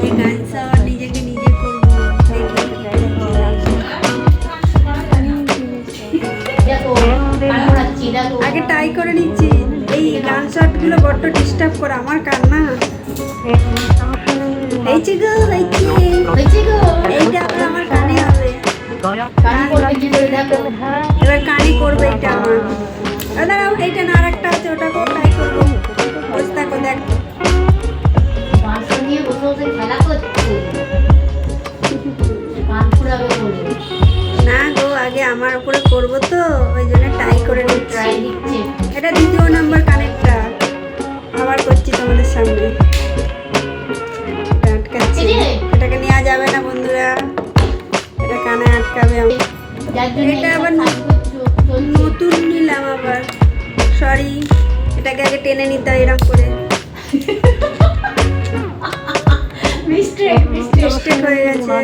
যে গান সব নিজেকে নিজে করব আগে টাই করে নিচ্ছি। এই গান শটগুলো বড্ড ডিস্টার্ব করে আমার কান না Ensam হয়েছে গো এইটা আবার আমার কানে হবে। এবার কানে করবে এটা আমার। দাঁড়াও এইটা না আরেকটা আছে ওটা করে ট্রাই করব। বসে থাকো দেখ। নিয়ে বসে বসে খেলা করছে কান ফুরাবে বলে। না গো আগে আমার উপরে করব তো ওই জন্য ট্রাই করে নিচ্ছি। এটা দ্বিতীয় নাম্বার কানেরটা আবার করছি তোমাদের সামনে। যাবে না বন্ধুরা। এটা কানে আটকাবে জন্য এটা আবার নতুন নিলাম আবার। সরি এটাকে আগে টেনে নিতে হয় এরকম করে. হয়ে গেছে।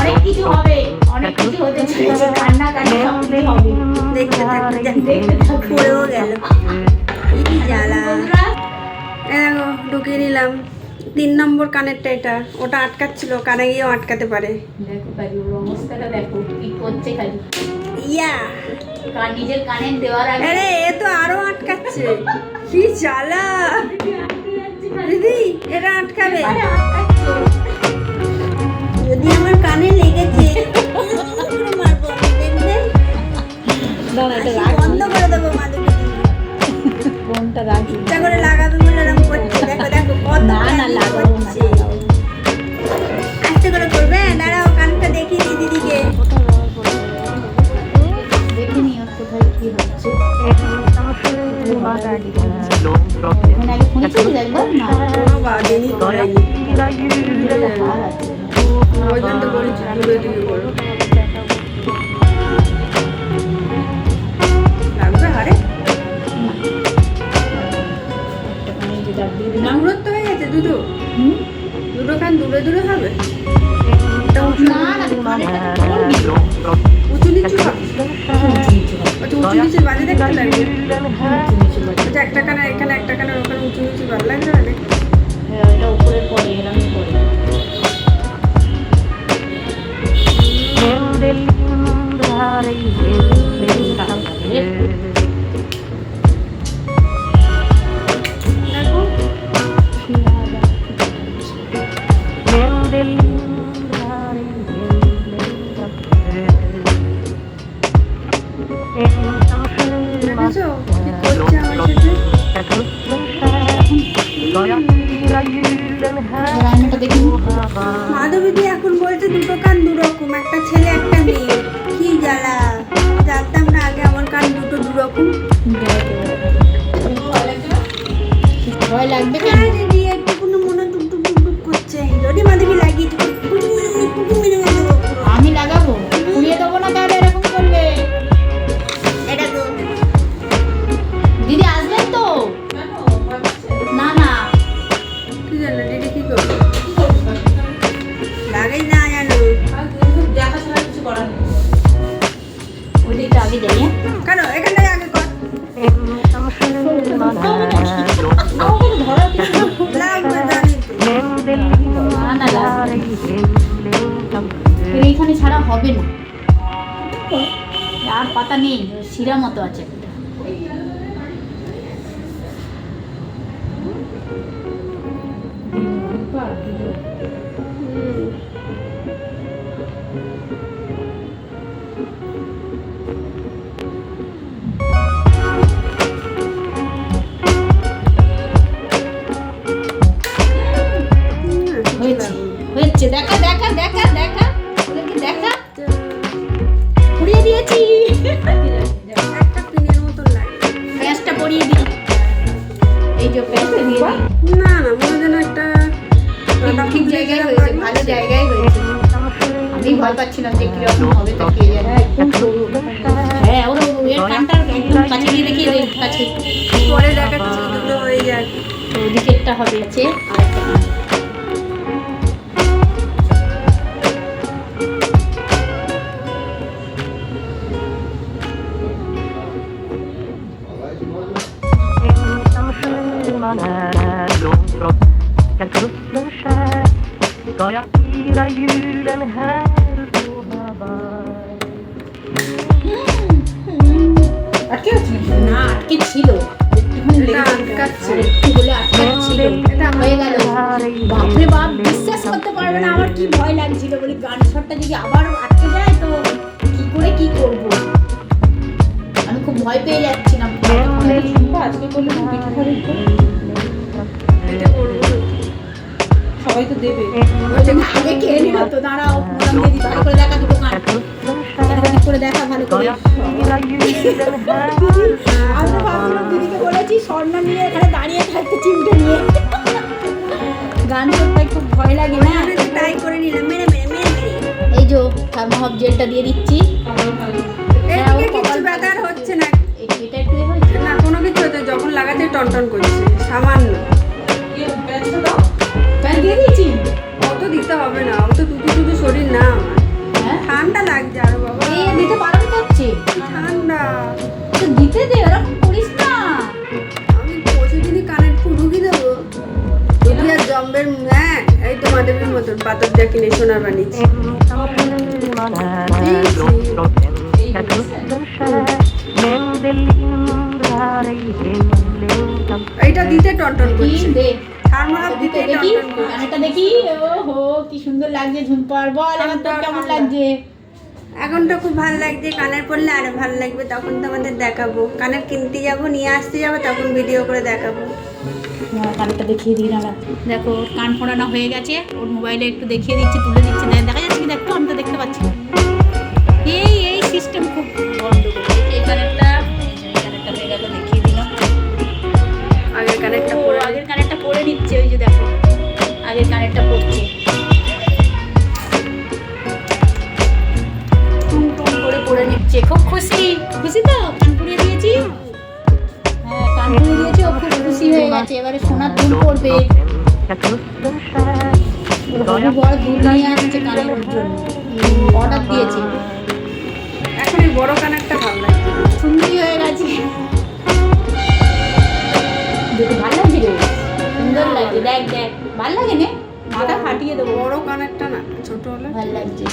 অনেক কিছু হবে অনেক কিছু হতে চলেছে। কান্না কান্না হবে। দেখতে থাকতে দেখতে গেল। কি জ্বালা। ঢুকিয়ে নিলাম। তিন নম্বর কানেরটা এটা। ওটা আটকাচ্ছিল কানে গিয়েও আটকাতে পারে। দেখো খালি ওর অবস্থাটা দেখো কি করছে খালি। ইয়া! কান নিজের কানে দেওয়ার আগে। আরে এ তো আরও আটকাচ্ছে। কি জ্বালা! দিদি এটা আটকাবে। যদি আমার কানে লেগেছে মারবো। দেখবে? বন্ধ করে দেবো মাদুকে। ফোনটা রাখি ইচ্ছা করে লাগাবে বলে এরকম করছে। দেখো দেখো কত না না একবার না মানে হয়ে গেছে দুটো দুটো কান দূরে দূরে হবে উঁচু নিচু হবে আচ্ছা উঁচু নিচু বাজে দেখতে লাগবে আচ্ছা একটা কানে এখানে একটা কানে ওখানে উঁচু নিচু ভালো লাগবে না হ্যাঁ, এটা উপরের পরে এরকম himlen দেখো। মাধবীদি এখন বলছে দুটো কান দুরকম একটা ছেলে একটা মেয়ে। কি জ্বালা। পাতা নেই শিরা মতো আছে হয়েছে দেখা দেখা দেখা। ভয় যে কীরকম হবে তা কে জানে। হ্যাঁ ওর এর কানটা একদম কাছে দিয়ে দেখিয়ে দে কাছে। পরে দেখাচ্ছি দুটো হয়ে যাক। ওদিকে একটা হবে আছে আর আটকে আছে না আটকে ছিল? ছিল হয়ে গেল। বাপরে বাপ বিশ্বাস করতে পারবে না আমার কি ভয় লাগছিল বলি গান শটটা যদি আবার আটকে যায় তো কি করে কি করব? আমি খুব ভয় পেয়ে যাচ্ছিলাম। আজকে করলে পিঠে? এটা করব। সবাই তো দেবে। আগে কে নিল তো দাঁড়াও মোলাম ভালো করে দেখা দুটো গান। করে দেখা ভালো করে här আমি তো ভাবছিলাম দিদিকে বলেছি স্বর্ণ নিয়ে এখানে দাঁড়িয়ে থাকতে চিমটে নিয়ে। গান করতে খুব ভয় লাগে না? তাই করে নিলাম মেরে মেরে মেরে এই যে থার্মোহাফ জেলটা দিয়ে দিচ্ছি। হ্যাঁ, কিছু ব্যাপার হচ্ছে না। এ- এটা একটু হয়েছে? না কোনো কিছু যখন লাগাতে টনটন করছে সামান্য। দিয়ে দিয়েছি? অত দিতে হবে না জম্বের হ্যাঁ এই তো মাধবীর মতন পাথর যা কিনে সোনার বানিয়েছি এইটা দিতে টনটন করছে। দিতে দিতে টনটন দেখি ও কি সুন্দর লাগছে ঝুমপার। বল আমার তোর কেমন লাগছে? এখন তো খুব ভালো লাগছে কানের পরলে আরও ভালো লাগবে তখন তো আমাদের দেখাবো। কানের কিনতে যাব নিয়ে আসতে যাব তখন ভিডিও করে দেখাবো। কানেরটা দেখিয়ে দিই না দেখো ওর কান ফোড়ানো হয়ে গেছে। ওর মোবাইলে একটু দেখিয়ে দিচ্ছি তুলে দিচ্ছি। না দেখা যাচ্ছে কি? দেখো আমি তো দেখতে পাচ্ছি। এই এই সিস্টেম খুব এই কানেরটা এই কানেরটা হয়ে গেল দেখিয়ে দিলাম। আগের কানেরটা পরে আগের কানেরটা পরে নিচ্ছে ওই যে দেখো। আগের কানেরটা বাবু বড় দুধ নিয়ে আসছে কানের জন্য। অর্ডার দিয়েছে। এখন এই বড় কানেরটা ভালো লাগছে সুন্দরী হয়ে গেছে। দেখতে ভালো লাগছে রে। সুন্দর লাগছে। দেখ দেখ। ভালো লাগে না। মাথা ফাটিয়ে দেবো। বড় কানেরটা না ছোট হলে ভালো লাগছে।